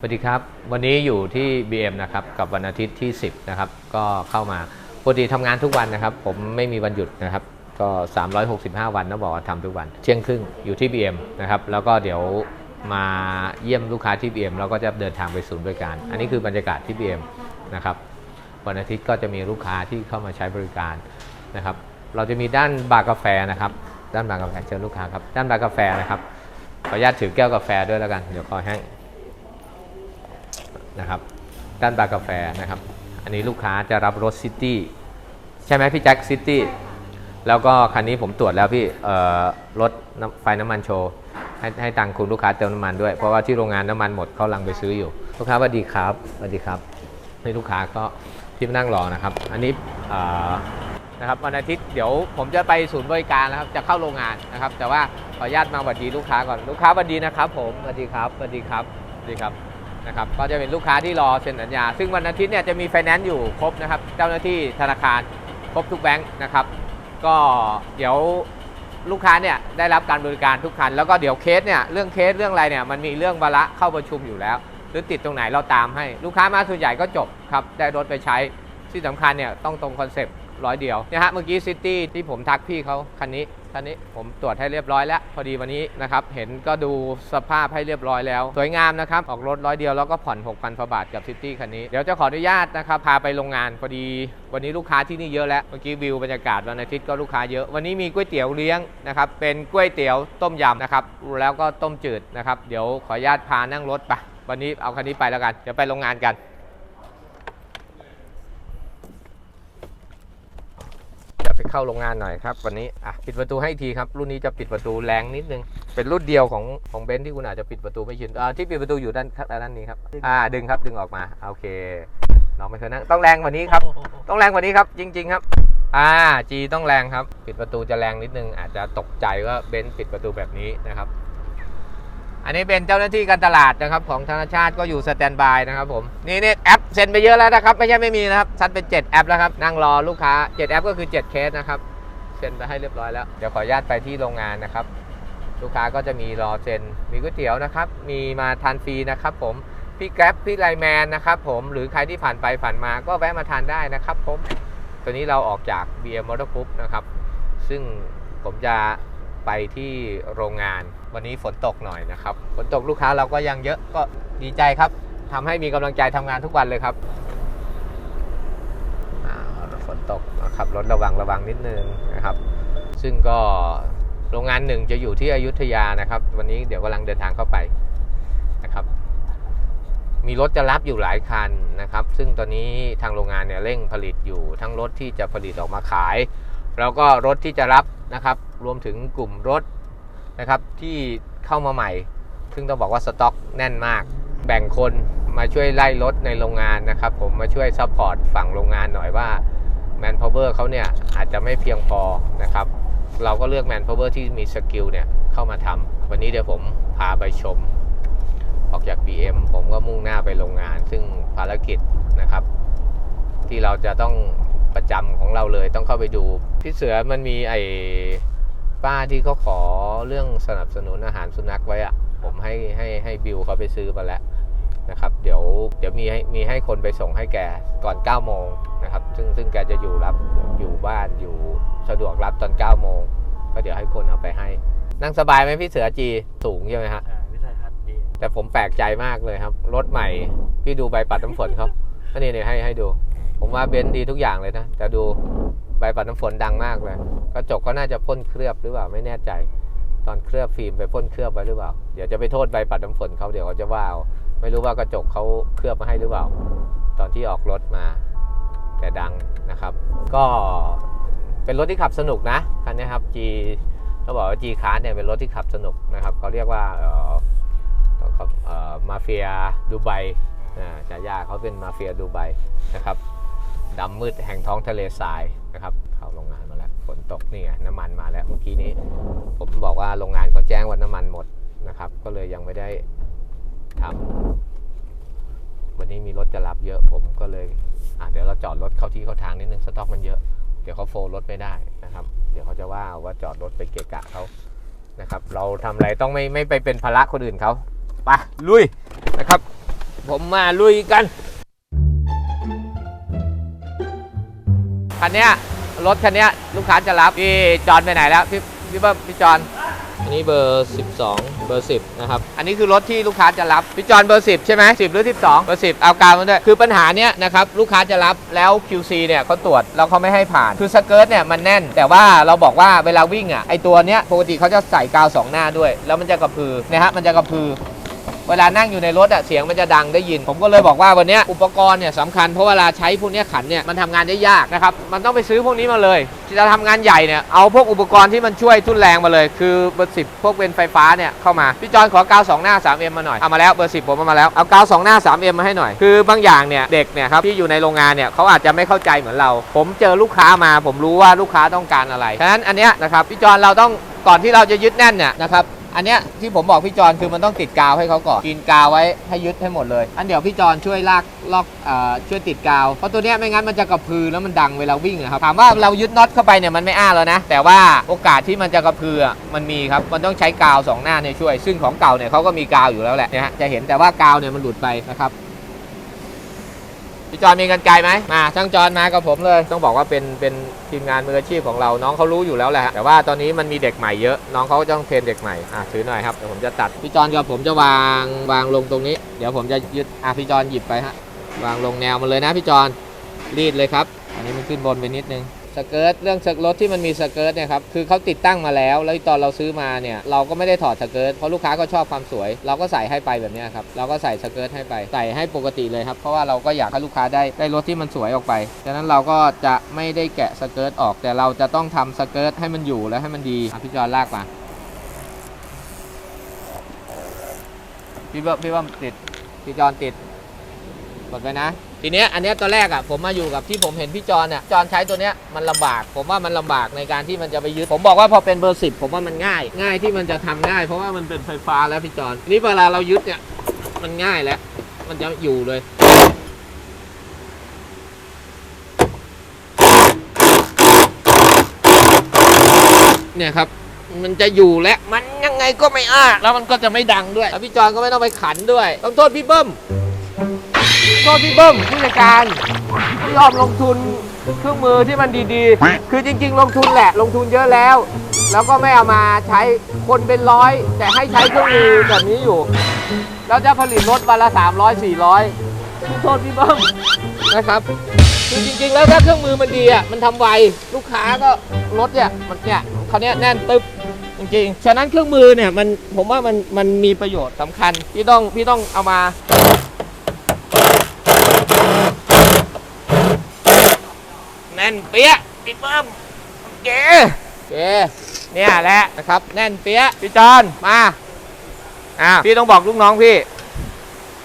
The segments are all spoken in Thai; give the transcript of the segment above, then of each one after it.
สวัสดีครับ วันนี้อยู่ที่ BM นะครับกับวันอาทิตย์ที่ 10นะครับก็เข้ามาปกติทำงานทุกวันนะครับ ผมไม่มีวันหยุดนะครับ ก็ 365 วันนะบอกว่าทำทุกวัน เที่ยงครึ่งอยู่ที่ BM นะครับแล้วก็เดี๋ยวมาเยี่ยมลูกค้าที่ BM แล้วก็จะเดินทางไปศูนย์บริการ อันนี้คือบรรยากาศที่ BM นะครับวันอาทิตย์ก็จะมีลูกค้าที่เข้ามาใช้บริการนะครับ เราจะมีด้านบาร์กาแฟนะครับ ด้านบาร์กาแฟเชิญลูกค้าครับด้านบาร์กาแฟนะครับขออนุญาตถือแก้วกาแฟด้วยแล้วกันเดี๋ยวคอแห้ง นะครับด้านบาร์กาแฟนะครับ อันนี้ลูกค้าจะรับรถซิตี้ใช่ไหมพี่แจ็คซิตี้แล้วก็คันนี้ผมตรวจแล้วพี่รถไฟน้ำมันโชว์ให้ให้ตังค์คุณลูกค้าเติมน้ำมันด้วย เพราะว่าที่โรงงานน้ำมันหมดเขาลังไปซื้ออยู่ ลูกค้าสวัสดีครับสวัสดีครับนี่ลูกค้าก็ที่นั่งรอนะครับ อันนี้นะครับวันอาทิตย์เดี๋ยวผมจะไปศูนย์บริการนะครับจะเข้าโรงงานนะครับ แต่ว่าขออนุญาตมาสวัสดีลูกค้าก่อนลูกค้าสวัสดีนะครับ ผมสวัสดีครับสวัสดีครับสวัสดีครับ นะครับก็จะเป็นลูกค้าที่รอเซ็นสัญญา ซึ่งวันอาทิตย์เนี่ยจะมีไฟแนนซ์อยู่ครบนะครับ เจ้าหน้าที่ธนาคารครบทุกแบงค์นะครับ ก็เดี๋ยวลูกค้าเนี่ยได้รับการบริการทุกคัน แล้วก็เดี๋ยวเคสเนี่ยเรื่องเคสเรื่องอะไรเนี่ยมันมีเรื่องวาระเข้าประชุมอยู่แล้ว หรือติดตรงไหนเราตามให้ลูกค้ามาส่วนใหญ่ก็จบครับได้รถไปใช้ที่สำคัญเนี่ยต้องตรงคอนเซปต์ ร้อยเดียวเนี่ยฮะเมื่อกี้ซิตี้ที่ผมทักพี่เขาคันนี้คันนี้ผมตรวจให้เรียบร้อยแล้ว พอดีวันนี้นะครับ เห็นก็ดูสภาพให้เรียบร้อยแล้ว สวยงามนะครับ ออกรถร้อยเดียวแล้วก็ผ่อน 6,000กว่าบาทกับซิตี้คันนี้ เดี๋ยวจะขออนุญาตนะครับ พาไปโรงงานพอดี วันนี้ลูกค้าที่นี่เยอะแล้ว เมื่อกี้วิวบรรยากาศวันอาทิตย์ก็ลูกค้าเยอะ วันนี้มีก๋วยเตี๋ยวเลี้ยงนะครับ เป็นก๋วยเตี๋ยวต้มยำนะครับ แล้วก็ต้มจืดนะครับ เดี๋ยวขออนุญาตพานั่งรถไป วันนี้เอาคันนี้ไปแล้วกัน เดี๋ยวไปโรงงานกัน จะไป เข้าโรงงานหน่อยครับวันนี้อะปิดประตูให้อีกทีครับ รุ่นนี้จะปิดประตูแรงนิดนึง เป็นรุ่นเดียวของของเบนซ์ที่คุณอาจจะปิดประตูไม่ชินอ่าที่ปิดประตูอยู่ด้านด้านนี้ครับอ่าดึงครับดึงออกมาโอเคน้องไม่เคยนั่งต้องแรงกว่านี้ครับ ต้องแรงกว่านี้ครับ จริง ๆ ครับ อ่าจีต้องแรงครับ ปิดประตูจะแรงนิดนึง อาจจะตกใจว่าเบนซ์ปิดประตูแบบนี้นะครับ อันนี้เป็นเจ้าหน้าที่การตลาดนะครับของธนาชาติก็อยู่สแตนบายนะครับผมนี่เนี่แอปเซ็นไปเยอะแล้วนะครับ ไม่ใช่ไม่มีนะครับซัดเป็น 7 แอปแล้วครับนั่งรอลูกค้า 7 แอปก็คือ 7 เคสนะครับเซ็นไปให้เรียบร้อยแล้วเดี๋ยวขออนุญาตไปที่โรงงานนะครับ ลูกค้าก็จะมีรอเซ็นมีก๋วยเตี๋ยวนะครับ มีมาทานฟรีนะครับ ผมพี่แกร็บพี่ไลแมนนะครับผมหรือใครที่ผ่านไปผ่านมาก็แวะมาทานได้นะครับผมตอนนี้เราออกจาก BM Motor Group นะครับซึ่งผมจะ ไปที่โรงงาน วันนี้ฝนตกหน่อยนะครับ ฝนตกลูกค้าเราก็ยังเยอะก็ดีใจครับทำให้มีกำลังใจทำงานทุกวันเลยครับฝนตกนะครับรถระวังระวังนิดนึงนะครับ ซึ่งก็โรงงานหนึ่งจะอยู่ที่อยุธยานะครับ วันนี้เดี๋ยวกำลังเดินทางเข้าไปนะครับ มีรถจะรับอยู่หลายคันนะครับ ซึ่งตอนนี้ทางโรงงานเนี่ยเร่งผลิตอยู่ทั้งรถที่จะผลิตออกมาขาย แล้วก็รถที่จะรับนะครับ รวมถึงกลุ่มรถนะครับที่เข้ามาใหม่ ซึ่งต้องบอกว่าสต็อกแน่นมาก แบ่งคนมาช่วยไล่รถในโรงงานนะครับ ผมมาช่วยซัพพอร์ตฝั่งโรงงานหน่อยว่าแมนพาวเวอร์เขาเนี่ยอาจจะไม่เพียงพอนะครับ เราก็เลือกแมนพาวเวอร์ที่มีสกิลเนี่ยเข้ามาทำวันนี้เดี๋ยวผมพาไปชม ออกจาก BM ผมก็มุ่งหน้าไปโรงงาน ซึ่งภารกิจนะครับ ที่เราจะต้องประจำของเราเลยต้องเข้าไปดูพี่เสือมันมีไอ ป้าที่เขาขอเรื่องสนับสนุนอาหารสุนัขไว้อะผมให้ให้ให้บิวเขาไปซื้อมาแล้วนะครับ เดี๋ยวเดี๋ยวมีให้มีให้คนไปส่งให้แกก่อน9โมงนะครับ ซึ่งซึ่งแกจะอยู่รับอยู่บ้านอยู่สะดวกรับตอน9โมงก็เดี๋ยวให้คนเอาไปให้ นั่งสบายไหมพี่เสือจีสูงใช่ไหมฮะอ่าวิสัยทัศน์ดีแต่ผมแปลกใจมากเลยครับ รถใหม่ พี่ดูใบปัดน้ำฝนเขาอันนี้เนี่ยให้ให้ดู ผมว่าเบนซ์ดีทุกอย่างเลยนะแต่ดู ใบปัดน้ำฝนดังมากเลย กระจกเขาน่าจะพ่นเคลือบหรือเปล่าไม่แน่ใจ ตอนเคลือบฟิล์มไปพ่นเคลือบไว้หรือเปล่า เดี๋ยวจะไปโทษใบปัดน้ำฝนเขาเดี๋ยวเขาจะว่าเอาไม่รู้ว่ากระจกเขาเคลือบมาให้หรือเปล่า ตอนที่ออกรถมา แต่ดังนะครับ ก็เป็นรถที่ขับสนุกนะคันนี้ครับ G เขาบอกว่า G คาร์เนี่ยเป็นรถที่ขับสนุกนะครับเขาเรียกว่าเออขับเออมาเฟียดูไบอ่าฉายาเขาเป็นมาเฟียดูไบนะครับ ดำมืดแห่งท้องทะเลทรายนะครับเข้าโรงงานมาแล้วฝนตกนี่ไงน้ำมันมาแล้วเมื่อกี้นี้ ผมบอกว่าโรงงานเขาแจ้งว่าน้ำมันหมดนะครับ ก็เลยยังไม่ได้ทำวันนี้มีรถจะรับเยอะผมก็เลยอะเดี๋ยวเราจอดรถเข้าที่เข้าทางนิดนึงสต็อกมันเยอะเดี๋ยวเขาโฟล์รถไม่ได้นะครับ เดี๋ยวเขาจะว่าว่าจอดรถไปเกะกะเขานะครับ เราทำอะไรต้องไม่ไม่ไปเป็นภาระคนอื่นเขาไปลุยนะครับ ผมมาลุยกัน คันเนี้ยรถคันเนี้ยลูกค้าจะรับพี่จอนไปไหนแล้วพี่พี่เบิ้มพี่จอนอันนี้เบอร์ 12 เบอร์ 10 นะครับ อันนี้คือรถที่ลูกค้าจะรับ พี่จอนเบอร์ 10 ใช่ไหม10 หรือ 12 เบอร์ 10 เอากาวมาด้วย คือปัญหาเนี้ยนะครับ ลูกค้าจะรับแล้ว QC เนี่ยเขาตรวจแล้วเขาไม่ให้ผ่าน คือสเกิร์ตเนี่ยมันแน่น แต่ว่าเราบอกว่าเวลาวิ่งอะไอตัวเนี้ยปกติเขาจะใส่กาวสองหน้าด้วย แล้วมันจะกระพือนะฮะมันจะกระพือ เวลานั่งอยู่ในรถอะเสียงมันจะดังได้ยิน ผมก็เลยบอกว่าวันนี้อุปกรณ์เนี่ยสำคัญเพราะเวลาใช้พวกนี้ขันเนี่ยมันทำงานได้ยากนะครับมันต้องไปซื้อพวกนี้มาเลยจะทำงานใหญ่เนี่ยเอาพวกอุปกรณ์ที่มันช่วยทุ่นแรงมาเลย คือเบอร์สิพวกเวนไฟฟ้าเนี่ยเข้ามาพี่จอนขอกาวสองหน้า 3M มาหน่อยเอามาแล้วเบอร์สิผมเอามาแล้วเอากาวสองหน้า 3M มาให้หน่อย คือบางอย่างเนี่ยเด็กเนี่ยครับที่อยู่ในโรงงานเนี่ยเขาอาจจะไม่เข้าใจเหมือนเรา ผมเจอลูกค้ามา ผมรู้ว่าลูกค้าต้องการอะไรฉะนั้นอันเนี้ยนะครับพี่จอนเราต้องก่อนที่เราจะยึดแน่นเนี่ยนะครับ อันเนี้ยที่ผมบอกพี่จอนคือมันต้องติดกาวให้เขาก่อนกินกาวไว้ให้ยึดให้หมดเลย อันเดี๋ยวพี่จอนช่วยลากลอกเอ่อช่วยติดกาว เพราะตัวเนี้ยไม่งั้นมันจะกระพือแล้วมันดังเวลาวิ่งนะครับถามว่าเรายึดน็อตเข้าไปเนี่ยมันไม่อ้าแล้วนะ แต่ว่าโอกาสที่มันจะกระพืออะมันมีครับมันต้องใช้กาวสองหน้าเนี่ยช่วย ซึ่งของเก่าเนี่ยเขาก็มีกาวอยู่แล้วแหละเนี่ยฮะจะเห็นแต่ว่ากาวเนี่ยมันหลุดไปนะครับ พี่จอนมีกันไกลไหมมาช่างจอนมากับผมเลย ต้องบอกว่าเป็นเป็นทีมงานมืออาชีพของเราน้องเขารู้อยู่แล้วแหละแต่ว่าตอนนี้มันมีเด็กใหม่เยอะน้องเขาต้องเทรนเด็กใหม่อะถือหน่อยครับเดี๋ยวผมจะตัดพี่จอนกับผมจะวางวางลงตรงนี้ เดี๋ยวผมจะยึดอะพี่จอนหยิบไปฮะวางลงแนวมันเลยนะพี่จอนรีดเลยครับ อันนี้มันขึ้นบนไปนิดนึง สเกิร์ตเรื่องเกิร์ตรถที่มันมีสเกิร์ตเนี่ยครับคือเขาติดตั้งมาแล้ว แล้วตอนเราซื้อมาเนี่ยเราก็ไม่ได้ถอดสเกิร์ตเพราะลูกค้าก็ชอบความสวย เราก็ใส่ให้ไปแบบนี้ครับเราก็ใส่สเกิร์ตให้ไปใส่ให้ปกติเลยครับเพราะว่าเราก็อยากให้ลูกค้าได้ได้รถที่มันสวยออกไปฉะนั้นเราก็จะไม่ได้แกะสเกิร์ตออก แต่เราจะต้องทำสเกิร์ตให้มันอยู่และให้มันดีพี่จอนลากมาพี่เบิ้มพี่เบิ้มติดพี่จอนติดกดไปนะ ทีเนี้ยอันเนี้ยตอนแรกอะผมมาอยู่กับที่ผมเห็นพี่จอนเนี่ยจอนใช้ตัวเนี้ยมันลำบาก ผมว่ามันลำบากในการที่มันจะไปยึดผมบอกว่าพอเป็นเบอร์สิบผมว่ามันง่าย ง่ายที่มันจะทำง่าย เพราะว่ามันเป็นไฟฟ้าแล้วพี่จอนนี่เวลาเรายึดเนี่ยมันง่ายแล้ว มันจะอยู่เลย เนี่ยครับ มันจะอยู่และมันยังไงก็ไม่อ้าแล้วมันก็จะไม่ดังด้วยแล้วพี่จอนก็ไม่ต้องไปขันด้วยต้องโทษพี่เบิ้ม โทษพี่เบิ้มผู้จัดการไม่ยอมลงทุนเครื่องมือที่มันดีๆ คือจริง ๆ ลงทุนแหละ ลงทุนเยอะแล้ว แล้วก็ไม่เอามาใช้คนเป็นร้อย แต่ให้ใช้เครื่องมือแบบนี้อยู่ แล้วจะผลิตรถวันละ 300 400โทษพี่เบิ้มนะครับ คือจริง ๆ แล้วถ้าเครื่องมือมันดีอะ มันทำไว ลูกค้าก็รถเนี่ยมันเนี่ยคันนี้ยแน่นตึ๊บจริงๆ ฉะนั้นเครื่องมือเนี่ยมันผมว่ามันมันมีประโยชน์สำคัญ พี่ต้องพี่ต้องเอามา น่นเปี้ยะพี่เบิ้มเก๋เก๋เนี่ยแหละนะครับ แน่นเปี้ยะพี่จอนมาอ่าพี่ต้องบอกลูกน้องพี่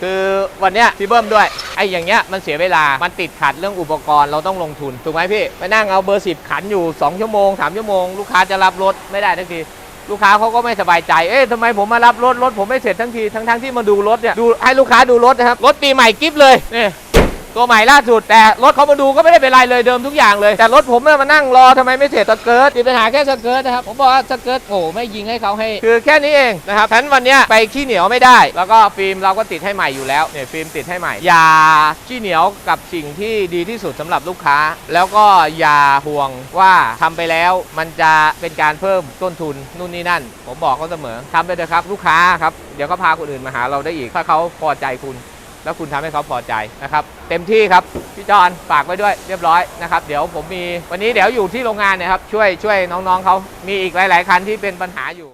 คือวันเนี้ยพี่เบิ้มด้วยไอ้อย่างเงี้ยมันเสียเวลา มันติดขัดเรื่องอุปกรณ์เราต้องลงทุน ถูกไหมพี่ไปนั่งเอาเบอร์สิบขันอยู่ 2 ชั่วโมง 3 ชั่วโมง ลูกค้าจะรับรถไม่ได้ทันทีลูกค้าเขาก็ไม่สบายใจ เอ๊ะทำไมผมมารับรถ รถผมไม่เสร็จทั้งที ทั้งทั้งๆที่มาดูรถเนี่ย ดูให้ลูกค้าดูรถนะครับ รถปีใหม่กิฟเลย นี่ ตัวใหม่ล่าสุดแต่รถเขามาดูก็ไม่ได้เป็นไรเลยเดิมทุกอย่างเลย แต่รถผมเนี่ยมานั่งรอทำไมไม่เสร็จสเกิร์ตมีปัญหาแค่สเกิร์ตนะครับผมบอกว่าสเกิร์ตโอ้ไม่ยิงให้เขาให้ คือแค่นี้เองนะครับฉะนันวันนี้ไปขี้เหนียวไม่ได้ แล้วก็ฟิล์มเราก็ติดให้ใหม่อยู่แล้วเนี่ยฟิล์มติดให้ใหม่ อย่าขี้เหนียวกับสิ่งที่ดีที่สุดสำหรับลูกค้า แล้วก็อย่าห่วงว่าทำไปแล้วมันจะเป็นการเพิ่มต้นทุนนู่นนี่นั่น ผมบอกเขาเสมอทำไปเถอะครับลูกค้าครับเดี๋ยวก็พาคนอื่นมาหาเราได้อีกถ้าเขาพอใจคุณ แล้วคุณทำให้เขาพอใจนะครับเต็มที่ครับพี่จอนฝากไว้ด้วยเรียบร้อยนะครับเดี๋ยวผมมีวันนี้เดี๋ยวอยู่ที่โรงงานเนยครับช่วยช่วยน้องๆเขามีอีกหลาย ๆคันที่เป็นปัญหาอยู่